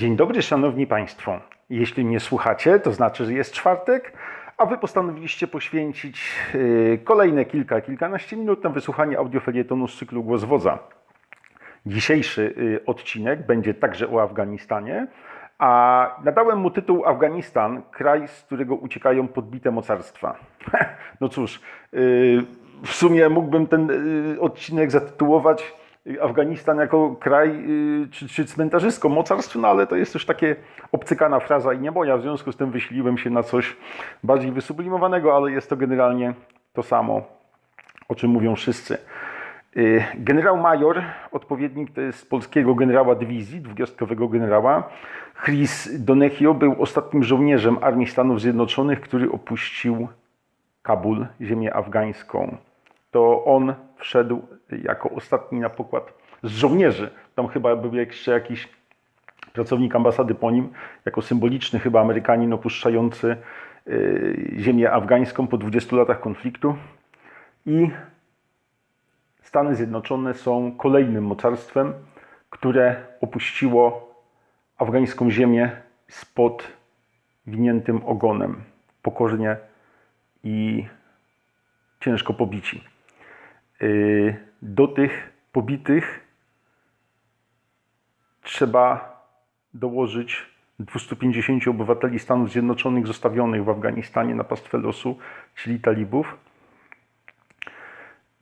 Dzień dobry, szanowni państwo. Jeśli mnie słuchacie, to znaczy, że jest czwartek, a wy postanowiliście poświęcić yy, kolejne kilka, kilkanaście minut na wysłuchanie audiofelietonu z cyklu Głos Wodza. Dzisiejszy yy, odcinek będzie także o Afganistanie, a nadałem mu tytuł Afganistan, kraj, z którego uciekają podbite mocarstwa. No cóż, yy, w sumie mógłbym ten odcinek zatytułować y, Afganistan jako kraj yy, czy, czy cmentarzysko mocarstw, no ale to jest już takie obcykana fraza i nie moja, w związku z tym wyśliłem się na coś bardziej wysublimowanego, ale jest to generalnie to samo, o czym mówią wszyscy. Y, Generał major, odpowiednik to jest polskiego generała dywizji, dwugwiazdkowego generała. Chris Donechio był ostatnim żołnierzem Armii Stanów Zjednoczonych, który opuścił Kabul, ziemię afgańską. To on wszedł jako ostatni na pokład z żołnierzy. Tam chyba był jeszcze jakiś pracownik ambasady po nim, jako symboliczny chyba Amerykanin opuszczający y, ziemię afgańską po 20 latach konfliktu. I Stany Zjednoczone są kolejnym mocarstwem, które opuściło afgańską ziemię z podwiniętym ogonem, pokornie i ciężko pobici. Yy, Do tych pobitych trzeba dołożyć 250 obywateli Stanów Zjednoczonych zostawionych w Afganistanie na pastwę losu, czyli talibów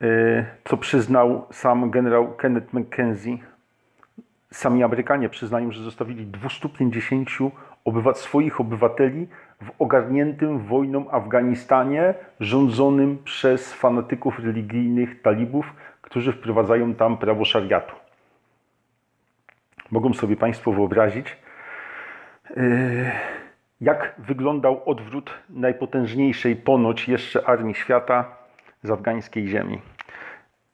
y, co przyznał sam generał Kenneth McKenzie. Sami Amerykanie przyznają, że zostawili 250 obywa- swoich obywateli w ogarniętym wojną Afganistanie, rządzonym przez fanatyków religijnych talibów, którzy wprowadzają tam prawo szariatu. Mogą sobie Państwo wyobrazić, y, jak wyglądał odwrót najpotężniejszej ponoć jeszcze armii świata z afgańskiej ziemi.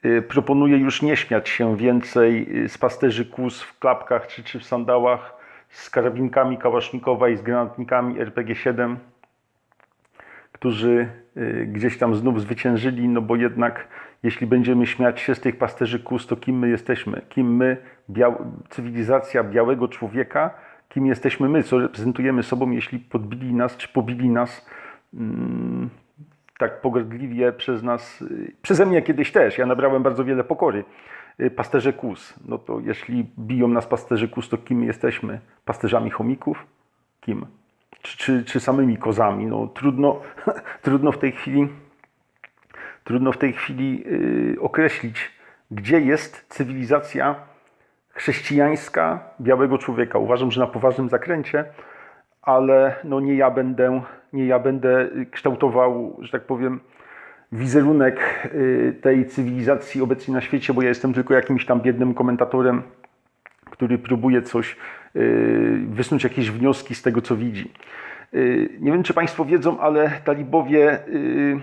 Y, Proponuję już nie śmiać się więcej y, z pasterzy kus w klapkach czy, czy w sandałach, z karabinkami kałasznikowa i z granatnikami RPG-7, którzy y, gdzieś tam znów zwyciężyli, no bo jednak jeśli będziemy śmiać się z tych pasterzy kus, to kim my jesteśmy? Kim my, cywilizacja białego człowieka, kim jesteśmy my, co reprezentujemy sobą, jeśli podbili nas czy pobili nas? Mm, tak pogardliwie przez nas, przeze mnie kiedyś też, ja nabrałem bardzo wiele pokory, y, pasterze kus. No to jeśli biją nas pasterze kus, to kim jesteśmy? Pasterzami chomików? Kim? Czy, czy, czy samymi kozami? No trudno, trudno w tej chwili, trudno w tej chwili yy, określić, gdzie jest cywilizacja chrześcijańska białego człowieka. Uważam, że na poważnym zakręcie, ale no nie ja będę, nie ja będę kształtował, że tak powiem, wizerunek y, tej cywilizacji obecnie na świecie, bo ja jestem tylko jakimś tam biednym komentatorem, który próbuje coś, y, wysnuć jakieś wnioski z tego, co widzi. Y, Nie wiem, czy Państwo wiedzą, ale talibowie y,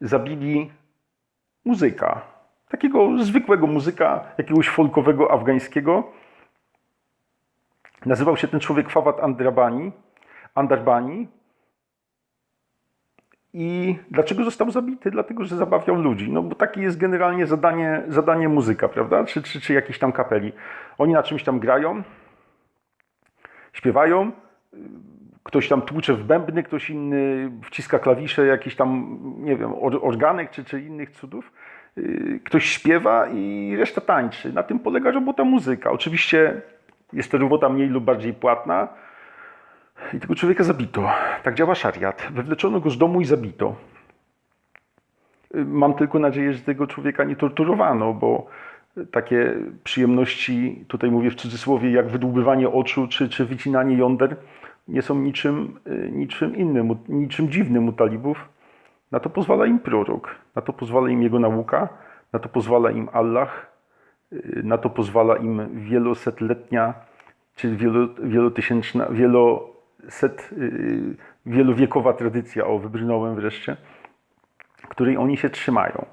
zabili muzyka, takiego zwykłego muzyka, jakiegoś folkowego afgańskiego. Nazywał się ten człowiek Fawad Andrabani, Andarbani. I dlaczego został zabity? Dlatego, że zabawiał ludzi. No bo takie jest generalnie zadanie, zadanie muzyka, prawda? Czy, czy, czy jakiejś tam kapeli. Oni na czymś tam grają, śpiewają, ktoś tam tłucze w bębny, ktoś inny wciska klawisze, jakiś tam, nie wiem, or- organek czy, czy innych cudów. Yy, Ktoś śpiewa i reszta tańczy. Na tym polega robota muzyka. Oczywiście jest to robota mniej lub bardziej płatna i tego człowieka zabito. Tak działa szariat. Wywleczono go z domu i zabito. Yy, Mam tylko nadzieję, że tego człowieka nie torturowano, bo takie przyjemności, tutaj mówię w cudzysłowie, jak wydłubywanie oczu czy, czy wycinanie jąder, nie są niczym, y, niczym innym, niczym dziwnym u talibów. Na to pozwala im prorok, na to pozwala im jego nauka, na to pozwala im Allah, y, na to pozwala im wielosetletnia, czy wielo, wielotysięczna, wieloset, y, wielowiekowa tradycja, o wybrnąłem wreszcie, której oni się trzymają.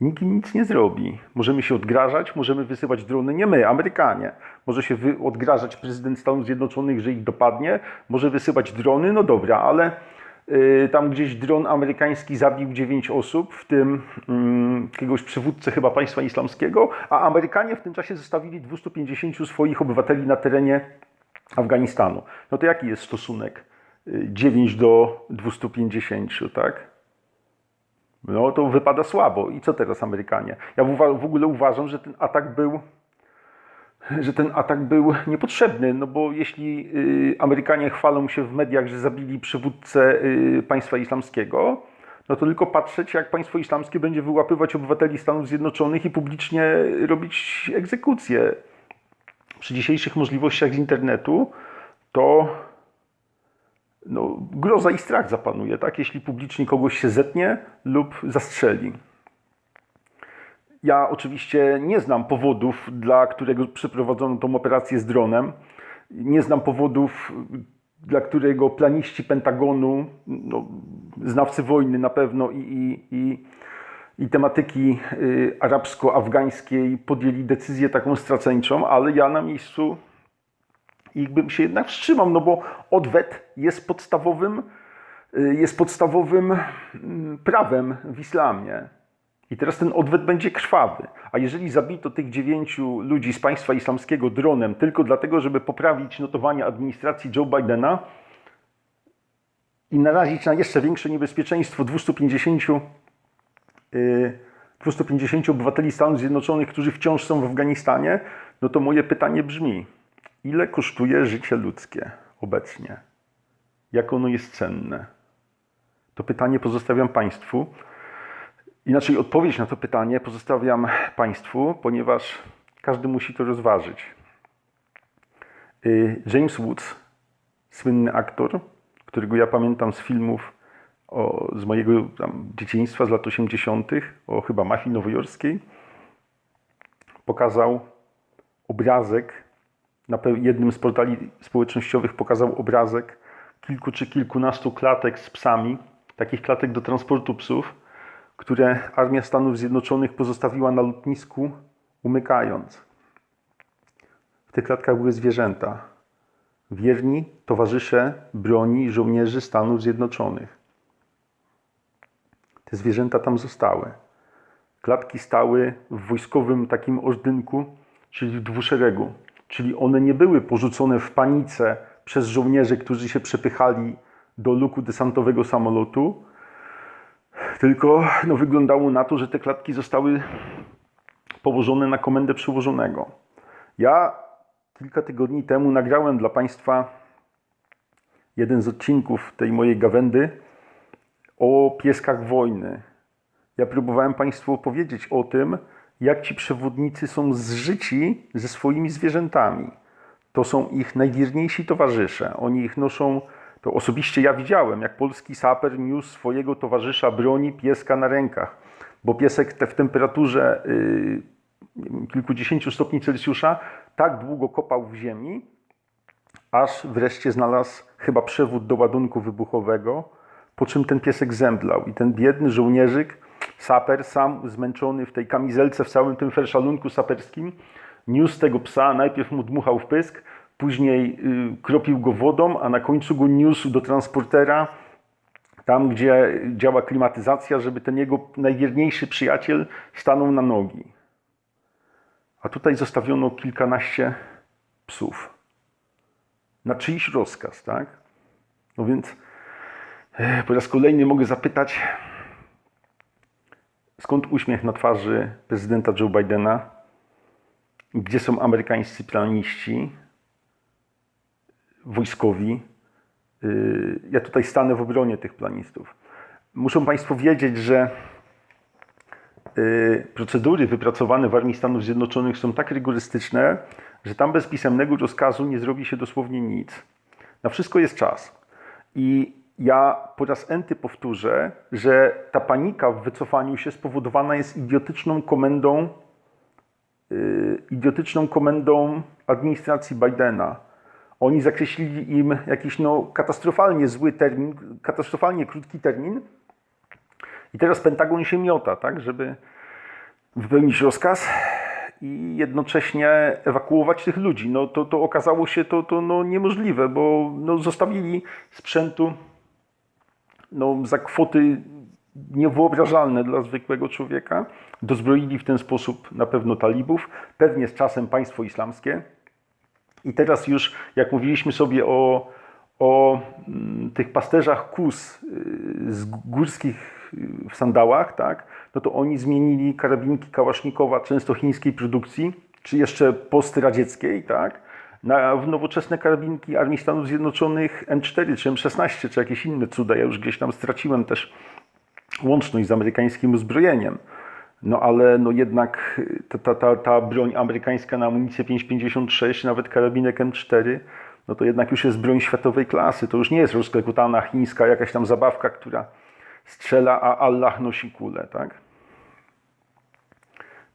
Nikt im nic nie zrobi. Możemy się odgrażać, możemy wysyłać drony, nie my, Amerykanie. Może się odgrażać prezydent Stanów Zjednoczonych, że ich dopadnie, może wysyłać drony, no dobra, ale y, tam gdzieś dron amerykański zabił 9 osób, w tym mm, jakiegoś przywódcę chyba państwa islamskiego, a Amerykanie w tym czasie zostawili 250 swoich obywateli na terenie Afganistanu. No to jaki jest stosunek? Y, 9 do 250, tak? No to wypada słabo. I co teraz Amerykanie? Ja w ogóle uważam, że ten atak był że ten atak był niepotrzebny, no bo jeśli y, Amerykanie chwalą się w mediach, że zabili przywódcę y, państwa islamskiego, no to tylko patrzeć, jak państwo islamskie będzie wyłapywać obywateli Stanów Zjednoczonych i publicznie robić egzekucje. Przy dzisiejszych możliwościach z internetu to no, groza i strach zapanuje, tak? jeśli publicznie kogoś się zetnie lub zastrzeli. Ja oczywiście nie znam powodów, dla którego przeprowadzono tą operację z dronem. Nie znam powodów, dla którego planiści Pentagonu, no, znawcy wojny na pewno i, i, i, i tematyki y, arabsko-afgańskiej podjęli decyzję taką straceńczą, ale ja na miejscu ich bym się jednak wstrzymał, no bo odwet jest podstawowym, y, jest podstawowym mm, prawem w islamie. I teraz ten odwet będzie krwawy. A jeżeli zabito tych dziewięciu ludzi z państwa islamskiego dronem tylko dlatego, żeby poprawić notowania administracji Joe Bidena i narazić na jeszcze większe niebezpieczeństwo 250, y, 250 obywateli Stanów Zjednoczonych, którzy wciąż są w Afganistanie, no to moje pytanie brzmi: ile kosztuje życie ludzkie obecnie? Jak ono jest cenne? To pytanie pozostawiam Państwu. Inaczej odpowiedź na to pytanie pozostawiam Państwu, ponieważ każdy musi to rozważyć. Y, James Woods, słynny aktor, którego ja pamiętam z filmów o, z mojego tam, dzieciństwa z lat 80., o chyba mafii nowojorskiej, pokazał obrazek, na jednym z portali społecznościowych pokazał obrazek kilku czy kilkunastu klatek z psami, takich klatek do transportu psów, które Armia Stanów Zjednoczonych pozostawiła na lotnisku, umykając. W tych klatkach były zwierzęta. Wierni towarzysze broni żołnierzy Stanów Zjednoczonych. Te zwierzęta tam zostały. Klatki stały w wojskowym takim ożdynku, czyli w dwuszeregu. Czyli one nie były porzucone w panice przez żołnierzy, którzy się przepychali do luku desantowego samolotu, tylko no, wyglądało na to, że te klatki zostały położone na komendę przełożonego. Ja kilka tygodni temu nagrałem dla Państwa jeden z odcinków tej mojej gawędy o pieskach wojny. Ja próbowałem Państwu opowiedzieć o tym, jak ci przewodnicy są zżyci ze swoimi zwierzętami. To są ich najwierniejsi towarzysze. Oni ich noszą to osobiście ja widziałem, jak polski saper niósł swojego towarzysza broni pieska na rękach, bo piesek te w temperaturze yy, kilkudziesięciu stopni Celsjusza tak długo kopał w ziemi, aż wreszcie znalazł chyba przewód do ładunku wybuchowego, po czym ten piesek zemdlał. I ten biedny żołnierzyk, saper, sam zmęczony w tej kamizelce, w całym tym ferszalunku saperskim, niósł tego psa, najpierw mu dmuchał w pysk, później y, kropił go wodą, a na końcu go niósł do transportera, tam gdzie działa klimatyzacja, żeby ten jego najwierniejszy przyjaciel stanął na nogi. A tutaj zostawiono kilkanaście psów. Na czyjś rozkaz, tak? No więc po raz kolejny mogę zapytać, skąd uśmiech na twarzy prezydenta Joe Bidena? Gdzie są amerykańscy planiści, wojskowi? Yy, Ja tutaj stanę w obronie tych planistów. Muszą Państwo wiedzieć, że yy, procedury wypracowane w Armii Stanów Zjednoczonych są tak rygorystyczne, że tam bez pisemnego rozkazu nie zrobi się dosłownie nic. Na wszystko jest czas. I ja po raz enty powtórzę, że ta panika w wycofaniu się spowodowana jest idiotyczną komendą, yy, idiotyczną komendą administracji Bidena. Oni zakreślili im jakiś no, katastrofalnie zły termin, katastrofalnie krótki termin. I teraz Pentagon się miota, tak, żeby wypełnić rozkaz i jednocześnie ewakuować tych ludzi. No to, to okazało się to, to no, niemożliwe, bo no, zostawili sprzętu no, za kwoty niewyobrażalne dla zwykłego człowieka. Dozbroili w ten sposób na pewno talibów, pewnie z czasem państwo islamskie. I teraz już, jak mówiliśmy sobie o, o mm, tych pasterzach kus y, z górskich y, w sandałach, tak, no to oni zmienili karabinki kałasznikowa, często chińskiej produkcji, czy jeszcze postradzieckiej, tak, na w nowoczesne karabinki Armii Stanów Zjednoczonych M4 czy M16, czy jakieś inne cuda. Ja już gdzieś tam straciłem też łączność z amerykańskim uzbrojeniem. No ale no jednak ta, ta, ta, ta broń amerykańska na amunicję 5,56, nawet karabinek M4, no to jednak już jest broń światowej klasy. To już nie jest rozklekotana chińska jakaś tam zabawka, która strzela, a Allah nosi kulę, tak?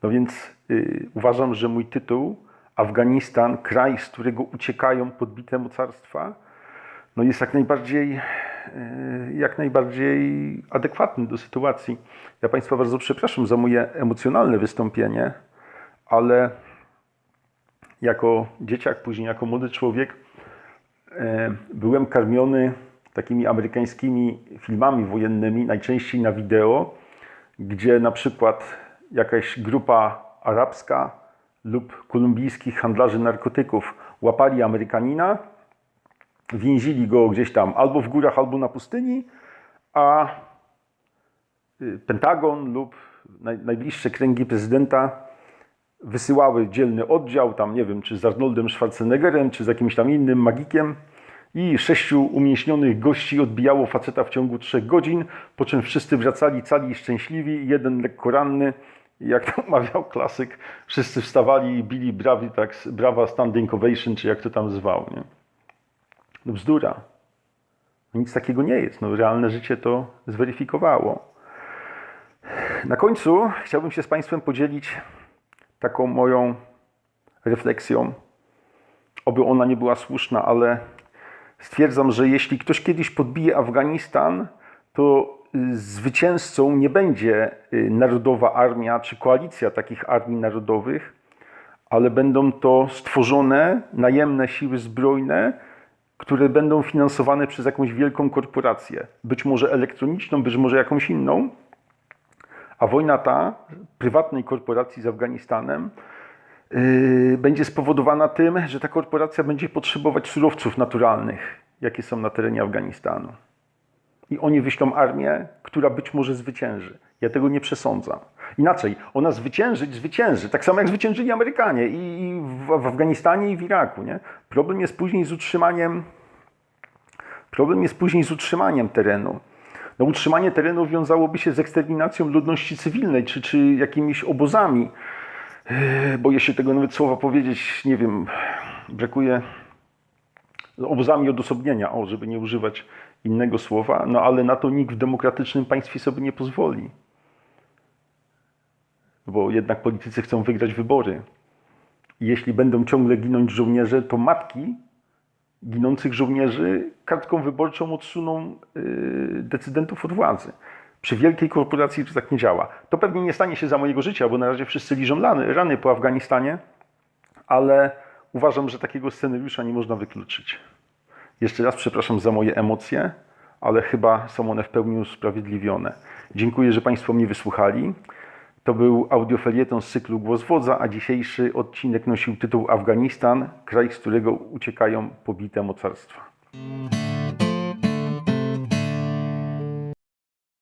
No więc y, uważam, że mój tytuł Afganistan, kraj, z którego uciekają podbite mocarstwa, no jest jak najbardziej, y, jak najbardziej adekwatny do sytuacji. Ja Państwa bardzo przepraszam za moje emocjonalne wystąpienie, ale jako dzieciak, później jako młody człowiek, y, byłem karmiony takimi amerykańskimi filmami wojennymi, najczęściej na wideo, gdzie na przykład jakaś grupa arabska lub kolumbijskich handlarzy narkotyków. Łapali Amerykanina, więzili go gdzieś tam albo w górach, albo na pustyni, a y, Pentagon lub naj, najbliższe kręgi prezydenta wysyłały dzielny oddział, tam nie wiem, czy z Arnoldem Schwarzeneggerem, czy z jakimś tam innym magikiem i sześciu umięśnionych gości odbijało faceta w ciągu trzech godzin, po czym wszyscy wracali cali i szczęśliwi, jeden lekko ranny, jak to mawiał klasyk, wszyscy wstawali i bili brawi, tak, brawa standing ovation, czy jak to tam zwał, nie? No bzdura. No nic takiego nie jest. No, realne życie to zweryfikowało. Na końcu chciałbym się z Państwem podzielić taką moją refleksją. Oby ona nie była słuszna, ale stwierdzam, że jeśli ktoś kiedyś podbije Afganistan, to zwycięzcą nie będzie y, narodowa armia czy koalicja takich armii narodowych, ale będą to stworzone najemne siły zbrojne, które będą finansowane przez jakąś wielką korporację, być może elektroniczną, być może jakąś inną. A wojna ta prywatnej korporacji z Afganistanem yy, będzie spowodowana tym, że ta korporacja będzie potrzebować surowców naturalnych, jakie są na terenie Afganistanu. I oni wyślą armię, która być może zwycięży. Ja tego nie przesądzam. Inaczej, ona zwyciężyć, zwycięży. Tak samo jak zwyciężyli Amerykanie i w, Afganistanie i w Iraku. Nie? Problem jest później z utrzymaniem problem jest później z utrzymaniem terenu. No, utrzymanie terenu wiązałoby się z eksterminacją ludności cywilnej, czy, czy jakimiś obozami. Yy, Boję się tego nawet słowa powiedzieć, nie wiem, brakuje obozami odosobnienia, o, żeby nie używać innego słowa, no ale na to nikt w demokratycznym państwie sobie nie pozwoli. Bo jednak politycy chcą wygrać wybory. Jeśli będą ciągle ginąć żołnierze, to matki ginących żołnierzy kartką wyborczą odsuną yy, decydentów od władzy. Przy wielkiej korporacji to tak nie działa. To pewnie nie stanie się za mojego życia, bo na razie wszyscy liżą rany po Afganistanie, ale uważam, że takiego scenariusza nie można wykluczyć. Jeszcze raz przepraszam za moje emocje, ale chyba są one w pełni usprawiedliwione. Dziękuję, że Państwo mnie wysłuchali. To był audiofelieton z cyklu Głos Wodza, a dzisiejszy odcinek nosił tytuł Afganistan, kraj, z którego uciekają pobite mocarstwa.